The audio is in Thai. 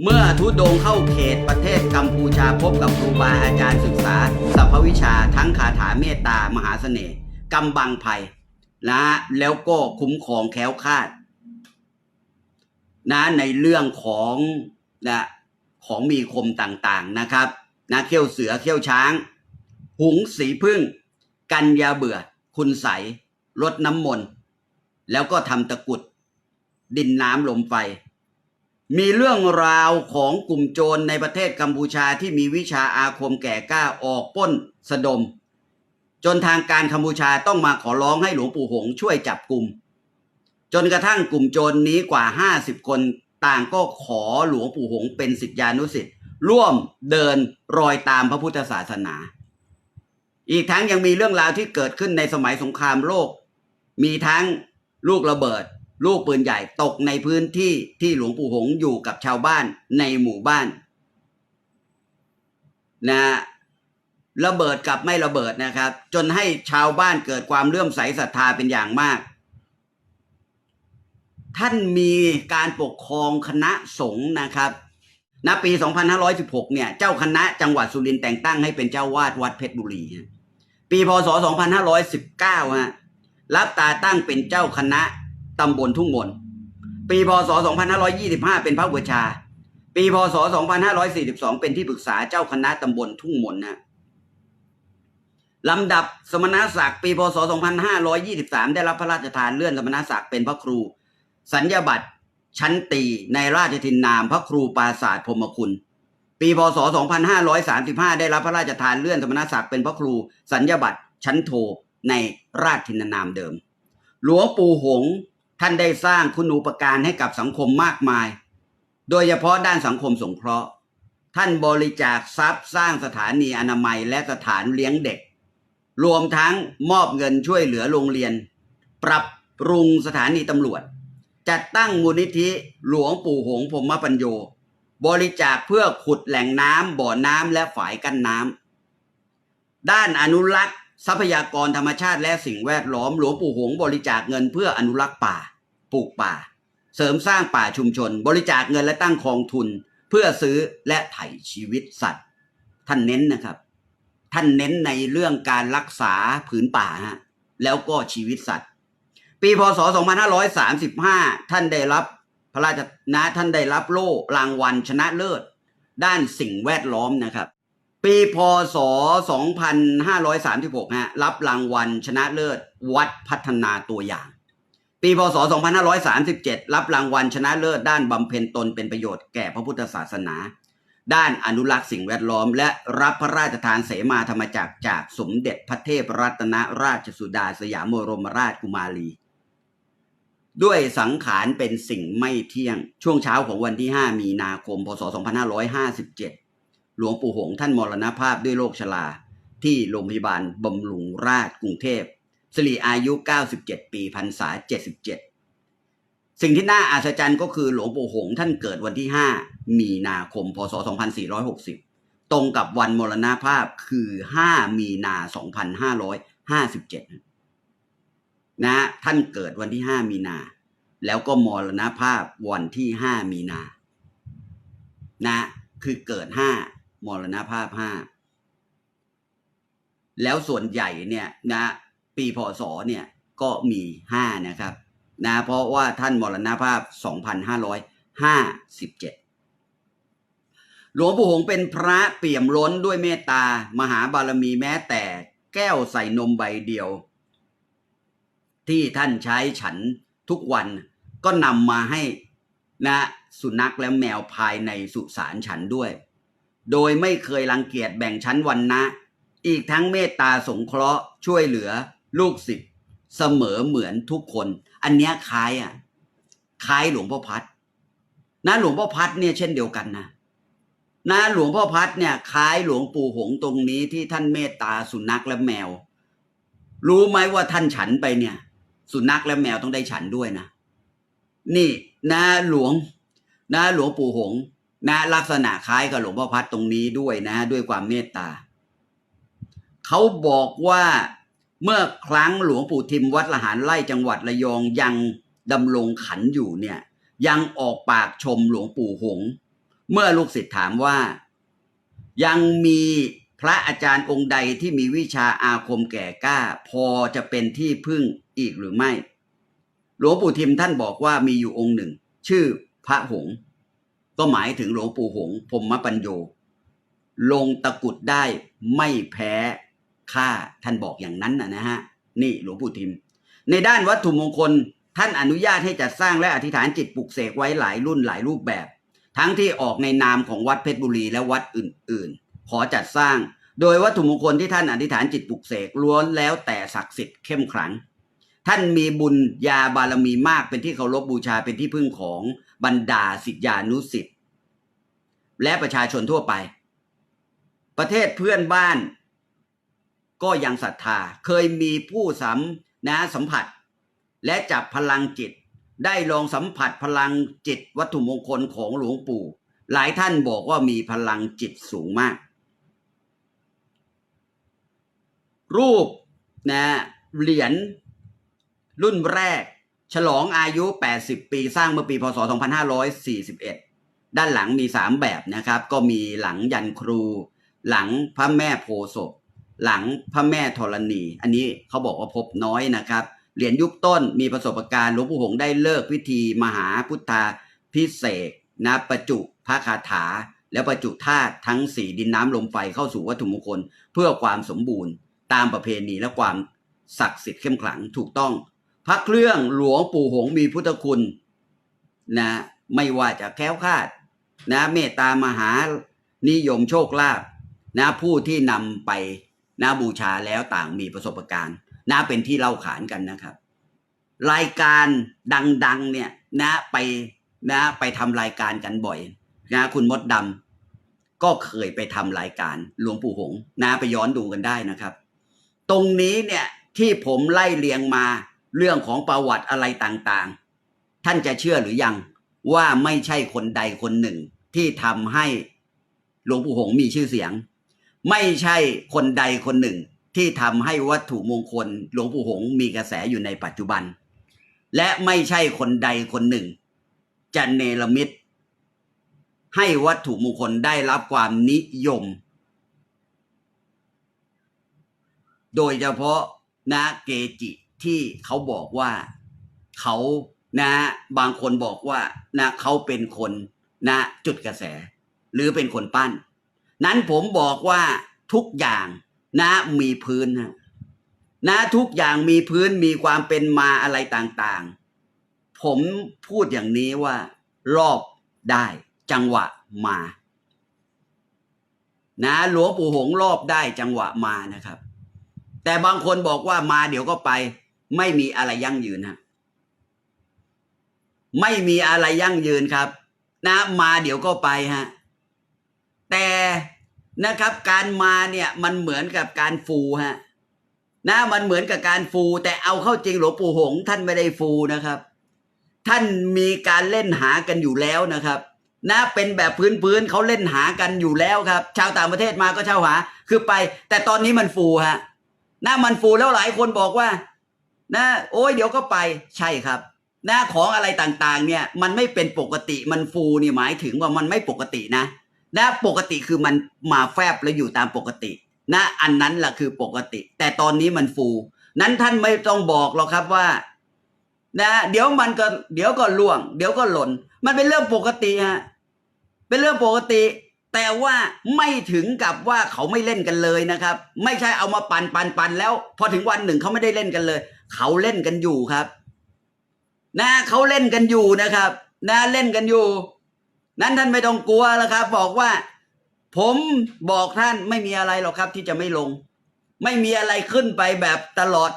เมื่อทุดงเข้าเขตประเทศกัมพูชาพบกับครูบาอาจารย์ศึกษาสัพพวิชาทั้งคาถาเมตตามหาเสน่ห์กำบังภัยนะแล้วก็คุ้มครองแคล้วคลาดนะในเรื่องของนะของมีคมต่างๆนะครับนะเขี้ยวเสือเขี้ยวช้าง หุงสีพึ่ง กันยาเบื่อ คุณใสลดน้ำมนต์ แล้วก็ทำตะกุด ดินน้ำลมไฟ มีเรื่องราวของกลุ่มโจรในประเทศกัมพูชาที่มีวิชาอาคมแก่กล้าออกปล้นสะดม จนทางการกัมพูชาต้องมาขอร้องให้หลวงปู่หงช่วยจับกลุ่ม จนกระทั่งกลุ่มโจรนนี้กว่า 50 คนต่างก็ขอหลวงปู่หงเป็นสิทธิานุสิทธิ์ร่วมเดินรอยตามพระพุทธศาสนา อีกทั้งยังมีเรื่องราวที่เกิดขึ้นในสมัยสงครามโลก มีทั้งลูกระเบิด ลูกปืนใหญ่ตกในพื้นที่ที่หลวงปู่หงอยู่กับชาวบ้านในหมู่บ้านนะระเบิดกับไม่ระเบิดนะครับ จนให้ชาวบ้านเกิดความเลื่อมใสศรัทธาเป็นอย่างมาก ท่านมีการปกครองคณะสงฆ์นะครับณปี 2516 เนี่ย เจ้าคณะจังหวัดสุรินทร์แต่งตั้งให้เป็นเจ้าวาดวัดเพชรบุรี ปีพศ 2519 ฮะ รับตาตั้งเป็นเจ้าคณะ ตำบลทุ่งมน ปีพศ 2525 เป็นพระอุปชาย์ปีพศ 2542 เป็นที่ปรึกษาเจ้าคณะตำบลทุ่งมนนะลำดับสมณศักดิ์ปีพศ 2523 ได้รับพระราชทานเลื่อนสมณศักดิ์เป็นพระครู สัญญาบัตรชั้นตีในราชทินนามพระครูปราศาสตร์พรมคุณ ปีพศ 2535 ได้รับพระราชทานเลื่อนสมณศักดิ์เป็นพระครู สัญญาบัตรชั้นโทในราชทินนามเดิม หลวงปู่หง ท่านได้สร้างคุณูปการให้กับสังคมมากมาย โดยเฉพาะด้านสังคมสงเคราะห์ ท่านบริจาคทรัพย์สร้างสถานีอนามัยและสถานเลี้ยงเด็ก รวมทั้งมอบเงินช่วยเหลือโรงเรียน ปรับปรุงสถานีตำรวจ จัดตั้งมูลนิธิหลวงปู่หงพรหมปัญโย บริจาคเพื่อขุดแหล่งน้ำบ่อน้ำและฝายกั้นน้ำ ด้านอนุรักษ์ทรัพยากรธรรมชาติและสิ่งแวดล้อมหลวงปู่หงบริจาคเงินเพื่ออนุรักษ์ป่า ปลูกป่า เสริมสร้างป่าชุมชน บริจาคเงินและตั้งกองทุน เพื่อซื้อและไถ่ชีวิตสัตว์ ท่านเน้นนะครับ ท่านเน้นในเรื่องการรักษาผืนป่าฮะแล้วก็ชีวิตสัตว์ ปีพศ 2535 ท่านได้รับพระราชนะท่านได้รับโล่รางวัลชนะเลิศ ด้านสิ่งแวดล้อมนะครับ ปีพศ 2536ฮะรับรางวัลชนะเลิศ วัดพัฒนาตัวอย่าง ปีพศ 2537 รับรางวัลชนะเลิศด้านบำเพ็ญตนเป็นประโยชน์แก่พระพุทธศาสนา ด้านอนุรักษ์สิ่งแวดล้อม และรับพระราชทานเสมาธรรมจักรจากสมเด็จพระเทพรัตนราชสุดาสยามบรมราชกุมารี ด้วยสังขารเป็นสิ่งไม่เที่ยง ช่วงเช้าของวันที่ 5 มีนาคม พศ 2557 หลวงปู่หงส์ท่านมรณภาพด้วยโรคชราที่โรงพยาบาลบำรุงราชกรุงเทพ สิริอายุ 97 ปีพรรษา 77 สิ่งที่น่าอัศจรรย์ก็คือหลวงปู่หงส์ท่านเกิดวันที่ 5 มีนาคม พศ 2460 ตรงกับวันมรณภาพคือ 5 มีนา 2557 นะท่านเกิดวันที่ 5 มีนา แล้วก็มรณภาพวันที่ 5 มีนา นะ คือเกิด 5 มรณภาพ 5 แล้วส่วนใหญ่เนี่ยนะ ปีพศเนี่ยก็มี5นะครับนะเพราะว่าท่านมรณภาพ 2557 หลวงปู่หงเป็นพระเปี่ยมล้นด้วยเมตตามหาบารมีแม้แต่แก้วใส่นมใบเดียว ที่ท่านใช้ฉันทุกวันก็นำมาให้นะสุนัขและแมวภายในสุสานฉันด้วย โดยไม่เคยรังเกียจแบ่งชั้นวันนะ อีกทั้งเมตตาสงเคราะห์ช่วยเหลือ ลูกศิษย์เสมอเหมือนทุกคน อันเนี้ยคล้ายอะคล้ายหลวงพ่อพัดนะหลวงพ่อพัดเนี่ยเช่นเดียวกันนะนะหลวงพ่อพัดเนี่ยคล้ายหลวงปู่หงตรงนี้ที่ท่านเมตตาสุนัขและแมว รู้ไหมว่าท่านฉันไปเนี่ย สุนัขและแมวต้องได้ฉันด้วยนะ นี่นะหลวงนะหลวงปู่หงนะลักษณะคล้ายกับหลวงพ่อพัดตรงนี้ด้วยนะ ด้วยความเมตตาเขาบอกว่า เมื่อครั้งหลวงปู่ทิมวัดละหารไร่จังหวัดระยองยังดำรงขันอยู่เนี่ย ยังออกปากชมหลวงปู่หง เมื่อลูกศิษย์ถามว่า ยังมีพระอาจารย์องค์ใดที่มีวิชาอาคมแก่กล้า พอจะเป็นที่พึ่งอีกหรือไม่ หลวงปู่ทิมท่านบอกว่ามีอยู่องค์หนึ่ง ชื่อพระหง ก็หมายถึงหลวงปู่หงพรหมปัญโย ลงตะกุดได้ไม่แพ้ ข้าท่านบอกอย่างนั้นนะนะฮะนี่หลวงปู่ทิม ในด้านวัตถุมงคลท่านอนุญาตให้จัดสร้างและอธิษฐานจิตปลุกเสกไว้หลายรุ่นหลายรูปแบบ ทั้งที่ออกในนามของวัดเพชรบุรีและวัดอื่น ๆ ขอจัดสร้าง โดยวัตถุมงคลที่ท่านอธิษฐานจิตปลุกเสกล้วนแล้วแต่ศักดิ์สิทธิ์เข้มขลัง ท่านมีบุญญาบารมีมากเป็นที่เคารพบูชาเป็นที่พึ่งของบรรดาศิษยานุศิษย์และประชาชนทั่วไป ประเทศเพื่อนบ้าน ก็ยังศรัทธา เคยมีผู้สัมนะสัมผัส และจับพลังจิต ได้ลองสัมผัสพลังจิตวัตถุมงคลของหลวงปู่ หลายท่านบอกว่ามีพลังจิตสูงมาก รูปนะเหรียญรุ่นแรก ฉลองอายุ 80 ปีสร้างเมื่อปี พศ 2541 ด้านหลังมี 3 แบบนะครับ ก็มีหลังยันครู หลังพระแม่โพศพ หลังพระแม่ธรณี อันนี้เขาบอกว่าพบน้อยนะครับ เหรียญยุคต้นมีประสบการณ์หลวงปู่หงได้เลิกพิธีมหาพุทธาพิเศษนะประจุพระคาถา และประจุธาตุทั้งสี่ดินน้ำลมไฟเข้าสู่วัตถุมงคล เพื่อความสมบูรณ์ ตามประเพณีและความศักดิ์สิทธิ์เข้มขลังถูกต้อง พระเครื่องหลวงปู่หงมีพุทธคุณนะไม่ว่าจะแคล้วคลาดนะเมตตามหานิยมโชคลาภนะผู้ที่นำไป นะบูชาแล้วต่างมีประสบการณ์นะเป็นที่เล่าขานกันนะครับ รายการดังๆเนี่ยนะไปนะไปทำรายการกันบ่อยนะคุณมดดำก็เคยไปทำรายการหลวงปู่หงส์นะไปย้อนดูกันได้นะครับ ตรงนี้เนี่ยที่ผมไล่เรียงมาเรื่องของประวัติอะไรต่างๆ ท่านจะเชื่อหรือยังว่าไม่ใช่คนใดคนหนึ่งที่ทำให้หลวงปู่หงส์มีชื่อเสียง ไม่ใช่คนใดคนหนึ่งที่ทำให้วัตถุมงคลหลวงปู่หงมีกระแสอยู่ในปัจจุบัน และไม่ใช่คนใดคนหนึ่ง จะเนรมิตให้วัตถุมงคลได้รับความนิยม โดยเฉพาะนะเกจิที่เขาบอกว่าเขานะบางคนบอกว่านะเขาเป็นคนนะจุดกระแส หรือเป็นคนปั้น นั้นผมบอกว่าทุกอย่างนะมีพื้นนะนะทุกอย่างมีพื้นมีความเป็นมาอะไรต่างๆ ผมพูดอย่างนี้ว่า รอบได้จังหวะมา นะหลวงปู่หงรอบได้จังหวะมานะครับ แต่บางคนบอกว่ามาเดี๋ยวก็ไป ไม่มีอะไรยั่งยืนฮะไม่มีอะไรยั่งยืนครับ นะ มาเดี๋ยวก็ไปฮะ นะครับ การมาเนี่ยมันเหมือนกับการฟูฮะนะมันเหมือนกับการฟู แต่เอาเข้าจริงหลวงปู่หงส์ท่านไม่ได้ฟูนะครับ ท่านมีการเล่นหากันอยู่แล้วนะครับนะเป็นแบบพื้นๆเขาเล่นหากันอยู่แล้วครับ ชาวต่างประเทศมาก็เช่าหา คือไป แต่ตอนนี้มันฟูฮะนะมันฟูแล้วหลายคนบอกว่า นะ โอ้ยเดี๋ยวก็ไปใช่ครับนะของอะไรต่างๆ เนี่ย มันไม่เป็นปกติมันฟูนี่หมายถึงว่ามันไม่ปกตินะ นะปกติคือมันมาแฟบแล้วอยู่ตามปกติ นะอันนั้นแหละคือปกติ แต่ตอนนี้มันฟู นั้นท่านไม่ต้องบอกหรอกครับว่า นะ เดี๋ยวมันก็ เดี๋ยวก็ล่วง เดี๋ยวก็หล่น มันเป็นเรื่องปกติฮะเป็นเรื่องปกติ แต่ว่าไม่ถึงกับว่าเขาไม่เล่นกันเลยนะครับ ไม่ใช่เอามาปันปันปันแล้ว พอถึงวันหนึ่งเขาไม่ได้เล่นกันเลย เขาเล่นกันอยู่ครับ นะเขาเล่นกันอยู่นะครับ นะเล่นกันอยู่ นั้นท่านไม่ต้องกลัวแล้วครับ บอกว่า ผมบอกท่านไม่มีอะไรหรอกครับที่จะไม่ลง ไม่มีอะไรขึ้นไปแบบตลอด